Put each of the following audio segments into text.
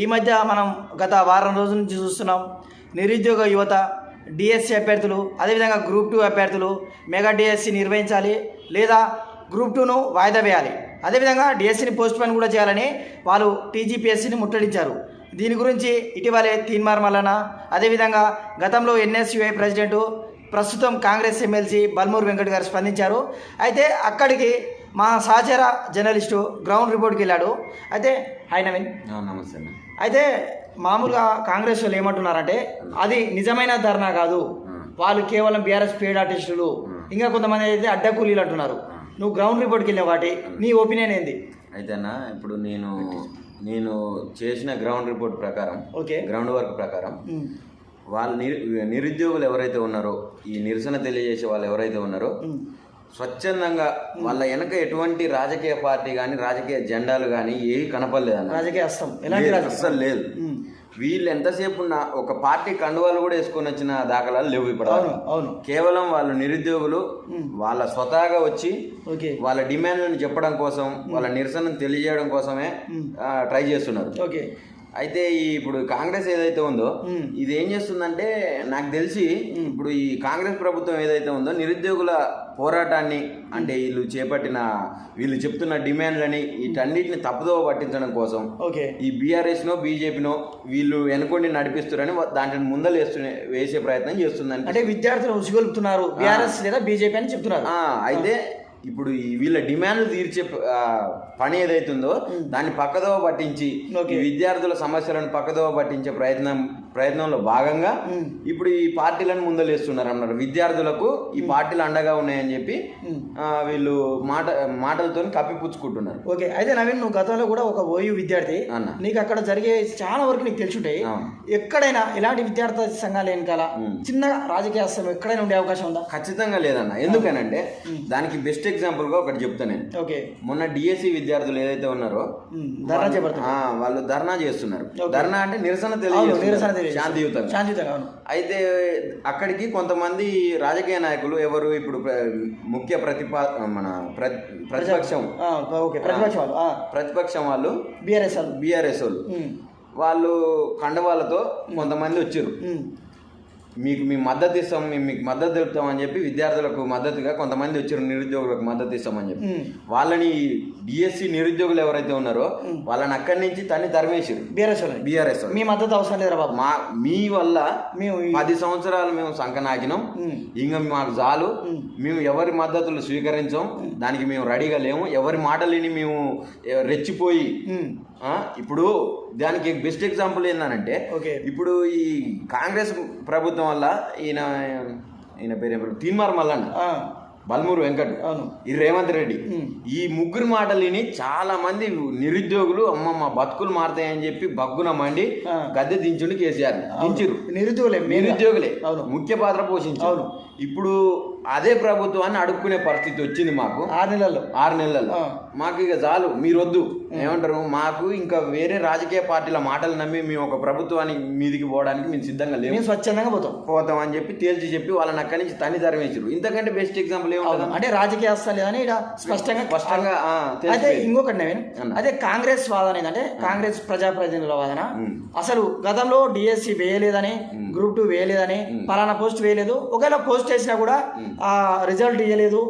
ఈ మధ్య మనం గత వారం రోజుల నుంచి చూస్తున్నాం. నిరుద్యోగ యువత డిఎస్సి అభ్యర్థులు అదేవిధంగా గ్రూప్ టూ అభ్యర్థులు మెగా డిఎస్సి నిర్వహించాలి లేదా గ్రూప్ టూను వాయిదా వేయాలి. అదేవిధంగా డిఎస్సిని పోస్ట్ పోన్ కూడా చేయాలని వాళ్ళు టీజీపీఎస్సిని ముట్టడించారు. దీని గురించి ఇటీవలే తీన్మార్ మల్లన అదేవిధంగా గతంలో ఎన్ఎస్యుఐ ప్రెసిడెంటు ప్రస్తుతం కాంగ్రెస్ ఎమ్మెల్సీ బల్మూర్ వెంకట్ గారు స్పందించారు. అయితే అక్కడికి మా సహచర జర్నలిస్టు గ్రౌండ్ రిపోర్ట్కి వెళ్ళాడు. అయితే హాయ్ నవీన్. నమస్తే అయితే మామూలుగా కాంగ్రెస్ వాళ్ళు ఏమంటున్నారంటే అది నిజమైన ధర్నా కాదు. వాళ్ళు కేవలం బీఆర్ఎస్ పేడ్ ఆర్టిస్టులు ఇంకా కొంతమంది అయితే అడ్డకూలీలు అంటున్నారు. నువ్వు గ్రౌండ్ రిపోర్ట్కి వెళ్ళిన వాటి. నీ ఒపీనియన్ ఏంది? అయితే అన్న ఇప్పుడు నేను నేను చేసిన గ్రౌండ్ రిపోర్ట్ ప్రకారం ఓకే. గ్రౌండ్ వర్క్ ప్రకారం వాళ్ళ నిరు నిరుద్యోగులు ఎవరైతే ఉన్నారో ఈ నిరసన తెలియజేసే వాళ్ళు ఎవరైతే ఉన్నారో స్వచ్ఛందంగా వాళ్ళ వెనక ఎటువంటి రాజకీయ పార్టీ కానీ రాజకీయ జెండాలు కానీ ఏవి కనపడలేదన్న. రాజకీయ హస్తం. ఎలాంటి అస్సలు లేదు. వీళ్ళు ఎంతసేపు ఉన్న ఒక పార్టీ కండువాలు కూడా వేసుకొని వచ్చిన దాఖలాలు లేవు ఇప్పుడు అవును అవును. కేవలం వాళ్ళు నిరుద్యోగులు వాళ్ళ స్వతహాగా వచ్చి వాళ్ళ డిమాండ్లను చెప్పడం కోసం వాళ్ళ నిరసనను తెలియజేయడం కోసమే ట్రై చేస్తున్నారు. ఓకే. అయితే ఈ ఇప్పుడు కాంగ్రెస్ ఏదైతే ఉందో. ఇది ఏం చేస్తుందంటే నాకు తెలిసి ఇప్పుడు ఈ కాంగ్రెస్ ప్రభుత్వం ఏదైతే ఉందో నిరుద్యోగుల పోరాటాన్ని అంటే వీళ్ళు చేపట్టిన వీళ్ళు చెప్తున్న డిమాండ్లని వీటన్నిటిని తప్పుదోవ పట్టించడం కోసం ఓకే. ఈ బీఆర్ఎస్నో బీజేపీనో వీళ్ళు వెనుకొండి నడిపిస్తున్నారని దాంట్లో ముందలు వేస్తున్న వేసే ప్రయత్నం చేస్తుందంటే. అంటే విద్యార్థులు ఉసుగొలుపుతున్నారు బీఆర్ఎస్ లేదా బీజేపీ అని చెప్తున్నారు. అయితే ఇప్పుడు వీళ్ళ డిమాండ్లు తీర్చే పని ఏదైతుందో దాన్ని పక్కదోవ పట్టించి విద్యార్థుల సమస్యలను పక్కదోవ పట్టించే ప్రయత్నం ప్రయత్నంలో భాగంగా. ఇప్పుడు ఈ పార్టీలను ముందలేస్తున్నారు అన్నారు విద్యార్థులకు ఈ పార్టీలు అండగా ఉన్నాయని చెప్పి వీళ్ళు మాట మాటలతో కప్పిపుచ్చుకుంటున్నారు. ఓకే. అయితే నవీన్ నువ్వు గతంలో కూడా ఒక ఓయూ విద్యార్థి. అన్న. నీకు అక్కడ జరిగే చాలా వరకు నీకు తెలుసుంటాయి. ఎక్కడైనా ఎలాంటి విద్యార్థి సంఘాలు వెనకాల చిన్నగా రాజకీయ ఎక్కడైనా ఉండే అవకాశం ఉందా? ఖచ్చితంగా లేదన్న. ఎందుకనంటే దానికి బెస్ట్ ఎగ్జాంపుల్గా ఒకటి చెప్తా నేను. ఓకే. మొన్న డిఎస్సి విద్యార్థులు ఏదైతే ఉన్నారో ధర్నా చేపడుతుంది ఆ, వాళ్ళు ధర్నా చేస్తున్నారు. ధర్నా అంటే నిరసన తెలియజేస్తున్నారు. తెలియజేస్తుంది. శాంతియుతంగా. శాంతియుతంగా అయితే అక్కడికి కొంతమంది రాజకీయ నాయకులు ఎవరు ఇప్పుడు ముఖ్య ప్రతిపా మన ప్ర- ప్రతిపక్షం. ఓకే ప్రతిపక్ష వాళ్ళు ప్రతిపక్షం వాళ్ళు బీఆర్ఎస్ వాళ్ళు. బీఆర్ఎస్ వాళ్ళు. వాళ్ళు కండవాళ్ళతో కొంతమంది వచ్చారు. మీకు మీ మద్దతు ఇస్తాం మేము మీకు మద్దతు తెలుపుతామని చెప్పి విద్యార్థులకు మద్దతుగా కొంతమంది వచ్చారు నిరుద్యోగులకు మద్దతు ఇస్తామని చెప్పి. వాళ్ళని డిఎస్సి నిరుద్యోగులు ఎవరైతే ఉన్నారో వాళ్ళని అక్కడి నుంచి తన్ని తరిమేసారు బీఆర్ఎస్ బీఆర్ఎస్. మీ మద్దతు అవసరం లేదురా బాబు? మా మీ వల్ల మేము పది సంవత్సరాలు మేము సంకనాకినాం. ఉమ్, ఇంకా మాకు చాలు. మేము. ఎవరి మద్దతులు స్వీకరించాం దానికి మేము రెడీగా లేము. ఎవరి మాటలని మేము రెచ్చిపోయి ఇప్పుడు దానికి బెస్ట్ ఎగ్జాంపుల్ ఏంటంటే ఓకే. ఇప్పుడు ఈ కాంగ్రెస్ ప్రభుత్వం వల్ల ఈయన ఈయన పేరు తీన్మార్ మల్లన్న. బల్మూరు వెంకట్. అవును. ఈ రేవంత్ రెడ్డి. ఈ ముగ్గురు మాటలు విని చాలా మంది నిరుద్యోగులు అమ్మ మా బతుకులు మారుతాయని చెప్పి బగ్గున మండి. గద్దె దించుండి కేసీఆర్ దించిరు నిరుద్యోగులే. నిరుద్యోగులే. అవును. ముఖ్య పాత్ర పోషించారు. అవును. ఇప్పుడు అదే ప్రభుత్వాన్ని అడుక్కునే పరిస్థితి వచ్చింది మాకు. ఆరు నెలల్లో. ఆరు నెలల్లో. మాకు ఇక చాలు మీరు వద్దు ఏమంటారు? మాకు ఇంకా వేరే రాజకీయ పార్టీల మాటలు నమ్మి మేము ఒక ప్రభుత్వానికి మీదికి పోవడానికి మేము సిద్ధంగా లేము. మేము స్వచ్ఛందంగా పోతాం. పోతాం అని చెప్పి తేల్చి చెప్పి వాళ్ళని అక్కడి నుంచి తని తరిమేసారు ఇంతకంటే బెస్ట్ ఎగ్జాంపుల్ ఏముంటుంది అంటే రాజకీయ లేదని ఇక్కడ స్పష్టంగా స్పష్టంగా అయితే. ఇంకొకటి అన్న. అదే కాంగ్రెస్ వాదన ఏంటంటే కాంగ్రెస్ ప్రజాప్రతినిధుల వాదన. అసలు గతంలో డిఎస్సి వేయలేదని గ్రూప్ టూ వేయలేదని పలానా పోస్ట్ వేయలేదు. ఒకవేళ పోస్ట్ వేసినా కూడా ఆ రిజల్ట్ ఇవ్వలేదు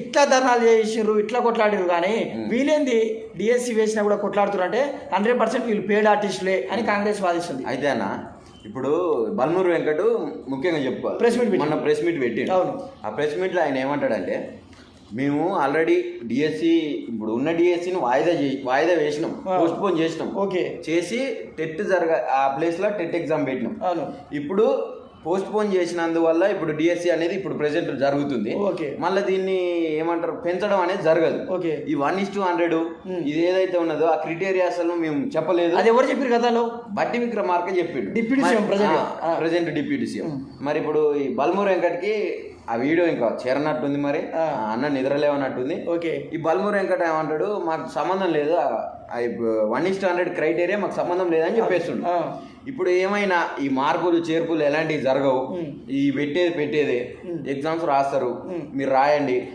ఇట్లా ధర్నాలు చేసిర్రు ఇట్లా కొట్లాడిరు కానీ వీళ్ళేంది డిఎస్సి వేసినా కూడా కొట్లాడుతున్నారు అంటే హండ్రెడ్ పర్సెంట్ వీళ్ళు పేడ్ ఆర్టిస్టులే అని కాంగ్రెస్ వాదిస్తుంది. అయితే అన్న ఇప్పుడు బల్మూరు వెంకట్ ముఖ్యంగా చెప్పుకోవాలి. Meet పెట్టిండు. మొన్న ప్రెస్ మీట్ పెట్టి అవును. ఆ ప్రెస్ మీట్లో ఆయన ఏమంటాడంటే మేము ఆల్రెడీ డిఎస్సి ఇప్పుడు ఉన్న డిఎస్సిని వాయిదా వాయిదా వేసినాం పోస్ట్ పోన్ చేసినాం. ఓకే. చేసి టెట్ జరగ ఆ ప్లేస్లో టెట్ ఎగ్జామ్ పెట్టినాం. అవును. ఇప్పుడు పోస్ట్ పోన్ చేసినందువల్ల ఇప్పుడు డిఎస్సి అనేది ఇప్పుడు ప్రెసెంట్ జరుగుతుంది. ఓకే. మళ్ళీ దీన్ని ఏమంటారు? పెంచడం అనేది జరగదు. ఓకే. ఈ వన్ ఇస్ టూ హండ్రెడ్ ఇది ఏదైతే ఉన్నదో ఆ క్రిటేరియాస్ మేము చెప్పలేదు. అది ఎవరు చెప్పారు గతంలో బట్టి విక్రమార్క చెప్పిండు deputy CM. Present deputy CM. మరి ఇప్పుడు ఈ బల్మూర్ వెంకట్కి ఆ వీడియో ఇంకా చేరనట్టుంది మరి. అన్న నిద్రలేవనట్టుంది. ఓకే. ఈ బల్మూర్ వెంకట ఏమంటాడు? మాకు సంబంధం లేదు. వన్ ఇస్ హండ్రెడ్ క్రైటీరియా మాకు సంబంధం లేదని చెప్పేస్తుండు. ఆ, ఇప్పుడు ఏమైనా ఈ మార్పులు చేర్పులు ఎలాంటివి జరగవు. ఈ పెట్టేది. పెట్టేదే ఎగ్జామ్స్ రాస్తారు. మీరు రాయండి.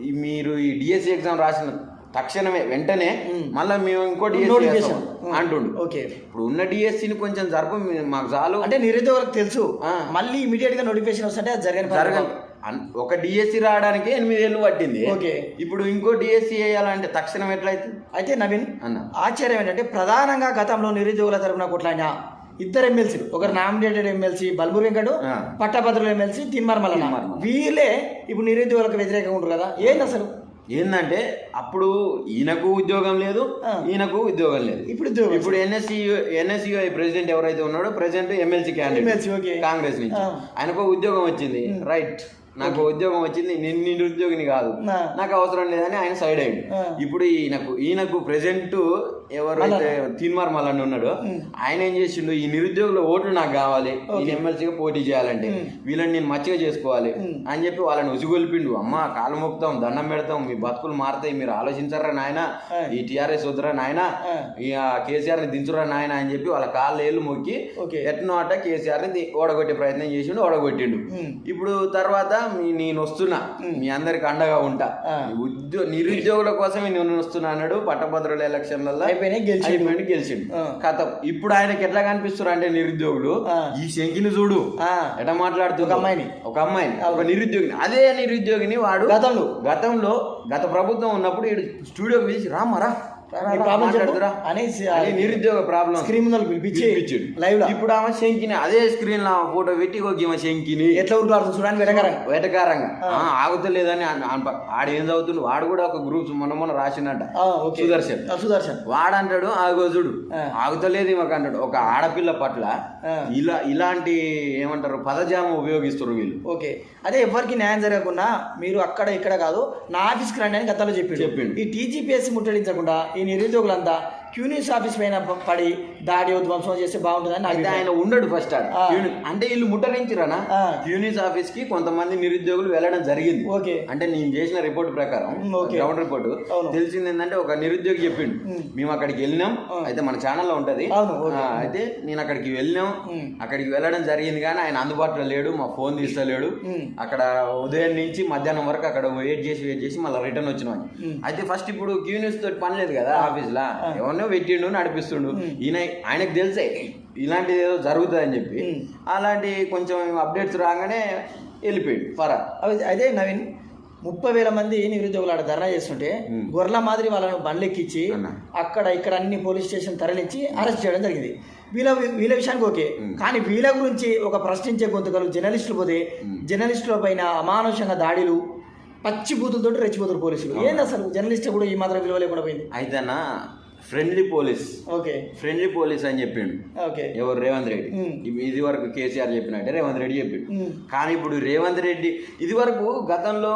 మీరు ఈ డిఎస్సి ఎగ్జామ్ రాసిన తక్షణమే వెంటనే మళ్ళీ మేము ఇంకో డిఎస్సి Notification. అంటుండు. ఓకే. ఇప్పుడు ఉన్న డిఎస్సిని కొంచెం జరప మాకు చాలు. అంటే నిరుద్యోగులకు తెలుసు. మళ్ళీ ఇమీడియట్గా నోటిఫికేషన్ వస్తుంటే అది జరగని పని జరగ కాదు. అన్- ఒక డిఎస్సి రావడానికి ఎనిమిదేళ్ళు పట్టింది. ఓకే. ఇప్పుడు ఇంకో డిఎస్సి వేయాలంటే తక్షణం ఎట్లయితే అయితే నవీన్ అన్న. ఆశ్చర్యం ఏంటంటే ప్రధానంగా గతంలో నిరుద్యోగుల తరపున కొట్లాడిన ఇద్దరు ఎమ్మెల్సీలు ఒకరు నామినేటెడ్ ఎమ్మెల్సీ బల్బూర్ వెంకటు. పట్టభద్రుల ఎమ్మెల్సీ తిన్మార్ మల్లన్న తిన్మార్ మల్లన్న. వీళ్ళే ఇప్పుడు నిరుద్యోగులకు వ్యతిరేకంగా ఉంటారు కదా ఏంది అసలు ఏంటంటే అప్పుడు ఈయనకు ఉద్యోగం లేదు. ఈయనకు ఉద్యోగం లేదు ఇప్పుడు ఇప్పుడు ఎన్ఎస్సి ఎన్ఎస్సి ప్రెసిడెంట్ ఎవరైతే ఉన్నాడో president MLC candidate okay. Congress నుంచి. ఆయనకు ఉద్యోగం వచ్చింది రైట్ నాకు ఉద్యోగం వచ్చింది నేను నిరుద్యోగిని కాదు. నాకు అవసరం లేదని ఆయన సైడ్ అయ్యింది. ఇప్పుడు ఈయనకు ఈయనకు ప్రెసెంట్ ఎవరైతే తీన్మార్ మల్లన్న ఉన్నాడో ఆయన ఏం చేసిండు? ఈ నిరుద్యోగుల ఓట్లు నాకు కావాలి ఈయన ఎమ్మెల్సీగా పోటీ చేయాలంటే వీళ్ళని నేను మచ్చిగా చేసుకోవాలి అని చెప్పి వాళ్ళని ఉసిగొల్పిండు. అమ్మ కాలు మొక్కుతాం దండం పెడతాం మీ బతుకులు మారుతాయి మీరు ఆలోచించరా నాయన ఈ టీఆర్ఎస్ వద్దురా నాయన ఈ కేసీఆర్ని దించురా నాయన అని చెప్పి వాళ్ళ కాళ్ళ ఏళ్ళు మొక్కి. ఎట్నో అట కేసీఆర్ని ఓడగొట్టే ప్రయత్నం చేసిండు ఓడగొట్టిండు. ఇప్పుడు తర్వాత మీ నేను వస్తున్నా మీ అందరికి అండగా ఉంటా. ఆ. ఉద్యో నిరుద్యోగుల కోసమే నేను వస్తున్నా అన్నాడు పట్టభద్రుల ఎలక్షన్లలో అయిపోయినాయి, గెలిచిండు. అయిపోయిండు, గెలిచిండు ఆ. కథ ఇప్పుడు ఆయనకి ఎట్లా కనిపిస్తున్నారు అంటే నిరుద్యోగులు. ఈ శంకిని చూడు ఆ. ఎట్లా మాట్లాడుతుంది ఒక అమ్మాయిని. ఒక అమ్మాయిని ఒక నిరుద్యోగిని అదే నిరుద్యోగిని వాడు గతంలో. గతంలో గత ప్రభుత్వం ఉన్నప్పుడు స్టూడియోకి పిలిచి రామరా ప్రాబ్లం చెప్పు. అనేసి అని నిరుద్యోగ ప్రాబ్లం. ముందర పిలిపించి. లైవ్లో ఇప్పుడు ఆమె శంకిని అదే స్క్రీన్లో ఫోటో పెట్టి ఒక ఈమె శంకిని. ఎట్లా ఉరుకులాడుతుంది చూడండి వెటకరంగా వెటకారంగా ఆ, ఆగుతలేదని అన్- అన్- ఆడు ఏం చదువుతుండు? వాడు కూడా ఒక గ్రూప్స్ మొన్న మొన్న రాసిండట. సుదర్శన్. సుదర్శన్. వాడంటాడు ఆగోజుడు. ఆగుతలేదు ఈమెకు అంటాడు. ఒక ఆడపిల్ల పట్ల. ఇలా ఇలాంటి ఏమంటారు పదజాలం ఉపయోగిస్తారు వీళ్ళు. ఓకే. అదే ఎవరికి న్యాయం జరగకుండా మీరు అక్కడ ఇక్కడ కాదు నా ఆఫీస్కి రండి అని గతంలో చెప్పిండు. చెప్పిండు. ఈ టీజీపీఎస్సీ ముట్టడించకుండా ఈ నిరుద్యోగులంతా క్యూనిస్ ఆఫీస్ పైన పడి దాడి ధ్వంసం చేస్తే బాగుంటుందని అయితే. ఆయన ఉండడు ఫస్ట్ అంటే వీళ్ళు ముట్టరించిరానా. క్యూనిస్ ఆఫీస్కి కొంతమంది నిరుద్యోగులు వెళ్ళడం జరిగింది ఓకే అంటే నేను చేసిన రిపోర్ట్ ప్రకారం. Ground report. తెలిసింది ఏంటంటే ఒక నిరుద్యోగి చెప్పిండు. మేము అక్కడికి వెళ్ళినాం. అయితే మన ఛానల్లో ఉంటది అయితే నేను అక్కడికి వెళ్ళినాం. అక్కడికి వెళ్ళడం జరిగింది కానీ ఆయన అందుబాటులో లేడు మా ఫోన్ తీస్తలేడు ఉమ్. అక్కడ ఉదయం నుంచి మధ్యాహ్నం వరకు అక్కడ వెయిట్ చేసి వెయిట్ చేసి మళ్ళీ రిటర్న్ వచ్చినాం. అయితే ఫస్ట్ ఇప్పుడు క్యూ న్యూస్ తోటి పని లేదు కదా ఆఫీస్ లా ఎవరినో పెట్టిండు నడిపిస్తుండు ఈయన ఆయనకు తెలిసే ఇలాంటిది ఏదో జరుగుతుందని చెప్పి. అలాంటి కొంచెం అప్డేట్స్ రాగానే వెళ్ళిపోయాడు ఫరా అదే నవీన్ ముప్పై వేల మంది నిరుద్యోగులు ఆడ ధర్నా చేస్తుంటే. గొర్రెల మాదిరి వాళ్ళను బండ్లెక్కించి అన్న. అక్కడ ఇక్కడ అన్ని పోలీస్ స్టేషన్ తరలించి అరెస్ట్ చేయడం జరిగింది వీళ్ళ వీళ్ళ విషయానికి ఓకే. కానీ వీళ్ళ గురించి ఒక ప్రశ్నించే గొంతుకలు జర్నలిస్టులు పోతే జర్నలిస్టుల పైన అమానుషంగా దాడులు పచ్చి బూతులతో రెచ్చిపోతారు పోలీసులు ఏంది అసలు జర్నలిస్ట్ కూడా ఈ మాత్రం విలువ లేకుండా పోయింది అయితే అన్న friendly police okay friendly police అని చెప్పిండు. ఓకే ఎవరు? రేవంత్ రెడ్డి. ఇవి- ఇది వరకు కేసీఆర్ చెప్పినట్టే రేవంత్ రెడ్డి చెప్పిండు. ఉమ్. కానీ ఇప్పుడు రేవంత్ రెడ్డి ఇది వరకు గతంలో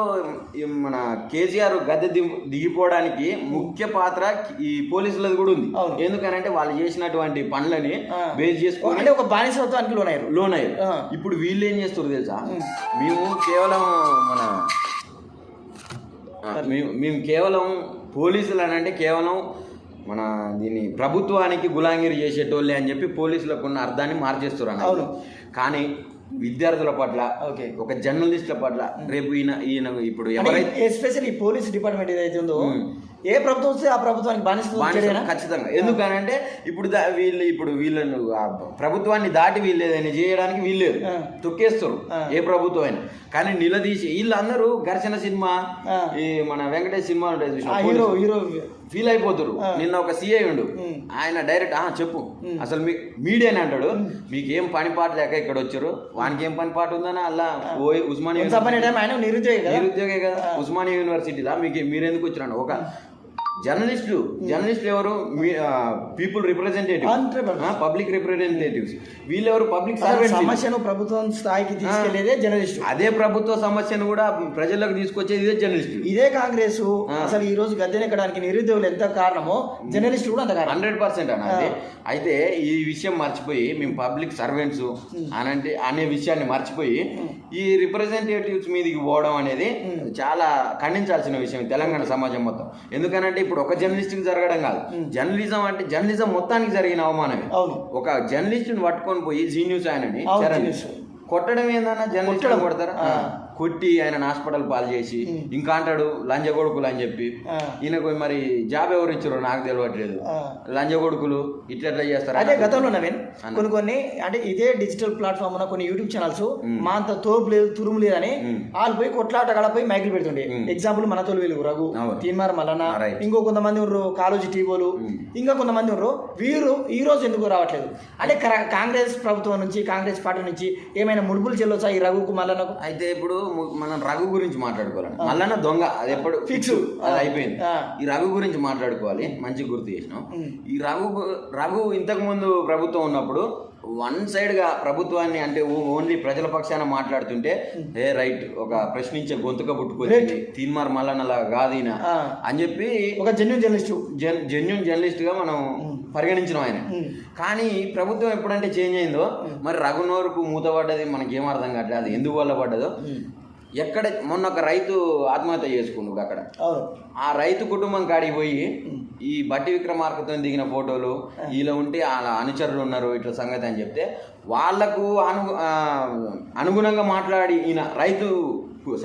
మన కేసీఆర్ గద్దె దిగు- దిగిపోవడానికి ముఖ్య పాత్ర ఈ పోలీసులది కూడా ఉంది. ఎందుకనంటే వాళ్ళు చేసినటువంటి పనులని. బేస్ చేసుకొని అంటే ఒక బానిసత్వానికి లోన్ అయ్యారు ఆ. ఇప్పుడు వీళ్ళు ఏం చేస్తారు తెలుసా? మేము కేవలం మన మేము కేవలం పోలీసులు అని అంటే కేవలం మన దీన్ని ప్రభుత్వానికి గులాంగిరి చేసేటోళ్ళే అని చెప్పి పోలీసులకు ఉన్న అర్థాన్ని మార్చేస్తారు అన్నమాట. అవును. కానీ విద్యార్థుల పట్ల ఓకే. ఒక జర్నలిస్టుల పట్ల రేపు ఈయన ఈయన ఇప్పుడు ఎవరైతే ఎస్పెషల్ ఈ పోలీస్ డిపార్ట్మెంట్ ఏదైతే ఉందో. ఏ ప్రభుత్వం వస్తే ఆ ప్రభుత్వానికి చేయడమేనా? ఖచ్చితంగా ఎందుకనంటే ఇప్పుడు వీళ్ళు ఇప్పుడు వీళ్ళను ప్రభుత్వాన్ని దాటి వీళ్ళు ఏదైనా చేయడానికి వీల్లేదు. తొక్కేస్తారు. ఏ ప్రభుత్వం అయినా కానీ నిలదీసి వీళ్ళందరూ ఘర్షణ సినిమా. ఈ మన Venkatesh cinema hero hero feel అయిపోతారు. నిన్న ఒక సీఐ ఉండు. ఆయన డైరెక్ట్ ఆ చెప్పు. అసలు మీ మీడియాని అంటాడు. మీకు ఏం పని పాట లేక ఇక్కడ వచ్చారు? వానికి ఏం పని పాట ఉందని అలా పోయి ఉస్మానియా నిరుద్యోగి కదా? ఉస్మానియా యూనివర్సిటీలా? మీకు మీరెందుకు వచ్చిరండి ఒక జర్నలిస్టులు జర్నలిస్టులు ఎవరు? People representative. పబ్లిక్ రిప్రజెంటేటివ్స్ వీళ్ళెవరు? పబ్లిక్ అసలు సర్వెంట్స్ సమస్యను ప్రభుత్వం స్థాయికి తీసుకెళ్ళేదే జర్నలిస్ట్ అదే ప్రభుత్వ సమస్యను కూడా ప్రజలకు తీసుకొచ్చేది ఇదే జర్నలిస్టులు. ఇదే కాంగ్రెస్. అసలు ఈ రోజు గద్దెనెక్కడానికి నిరుద్యోగులు ఎంత కారణమో జర్నలిస్టులు కూడా అంత కారణం. హండ్రెడ్ పర్సెంట్ అన్నది అయితే ఈ విషయం మర్చిపోయి మేము పబ్లిక్ సర్వెంట్స్ అనంటే అనే విషయాన్ని మర్చిపోయి ఈ రిప్రజెంటేటివ్స్ మీదకి పోవడం అనేది చాలా ఖండించాల్సిన విషయం తెలంగాణ సమాజం మొత్తం. ఎందుకనంటే ఇప్పుడు ఒక జర్నలిస్ట్కి జరగడం కాదు. జర్నలిజం అంటే జర్నలిజం మొత్తానికి జరిగిన అవమానమే. అవును. ఒక జర్నలిస్ట్ని పట్టుకొని పోయి జీ న్యూస్ ఆయనని. కొట్టడం ఏందన్నా జర్నలిస్ట్ కొడతారా. కొట్టి ఆయన హాస్పిటల్ పాలు చేసి. ఇంకా అంటాడు లంజ కొడుకులు అని చెప్పి ఈయనకు మరి జాబ్ ఎవరు ఇచ్చారో నాకు తెలియట్లేదు. లంజ కొడుకులు ఇట్లా ఎట్లా చేస్తారు అదే గతంలో నవీన్. కొన్ని కొన్ని అంటే ఇదే డిజిటల్ ప్లాట్ఫామ్ ఉన్న కొన్ని యూట్యూబ్ ఛానల్స్ మ్. అంత తోపు లేదు తురుము లేదని మ్. వాళ్ళు పోయి కొట్లాట కాడ పోయి మైకులు పెడుతుండే. ఎగ్జాంపుల్ మన తోలు వెలుగు రఘు. తీన్మార్ right. ఇంకో కొంతమంది ఉన్నారు కాలోజీ టీవోలు. ఇంకా కొంతమంది ఉన్నారు వీరు ఈ రోజు ఎందుకు రావట్లేదు అంటే కాంగ్రెస్ ప్రభుత్వం నుంచి కాంగ్రెస్ పార్టీ నుంచి ఏమైనా ముడుపులు చెల్లొచ్చా ఈ రఘుకు మల్లన్నకు అయితే ఇప్పుడు మనం రఘు గురించి మాట్లాడుకోవాలి మళ్ళా దొంగ అది ఎప్పుడు ఫిక్స్. అది అయిపోయింది. ఈ రఘు గురించి మాట్లాడుకోవాలి మంచి గుర్తు చేసినాం. ఈ రఘు రఘు ఇంతకు ముందు ప్రభుత్వం ఉన్నప్పుడు వన్ సైడ్గా ప్రభుత్వాన్ని అంటే ఓన్లీ ప్రజల పక్షాన మాట్లాడుతుంటే ఏ రైట్ ఒక ప్రశ్నించే గొంతుక పుట్టుకొచ్చింది. తీన్మార్ మల్లన్నలా కాదు ఈయన. అని చెప్పి ఒక జెన్యున్ జర్నలిస్టు జెన్ జెన్యున్ జర్నలిస్ట్గా మనం పరిగణించిన ఆయన. కానీ ప్రభుత్వం ఎప్పుడంటే చేంజ్ అయిందో మరి రఘునోరుకు మూతపడ్డది మనకి ఏం అర్థం కావట్లేదు అది ఎందుకు వల్ల పడ్డదో? ఎక్కడ మొన్న ఒక రైతు ఆత్మహత్య చేసుకున్నాడు అక్కడ. ఆ రైతు కుటుంబం కాడికి పోయి ఈ బట్టి విక్రమార్కతో దిగిన ఫోటోలు ఇలా ఉంటే వాళ్ళ అనుచరులు ఉన్నారు ఇట్లా సంగతి అని చెప్తే వాళ్ళకు అను అనుగుణంగా మాట్లాడి ఈయన రైతు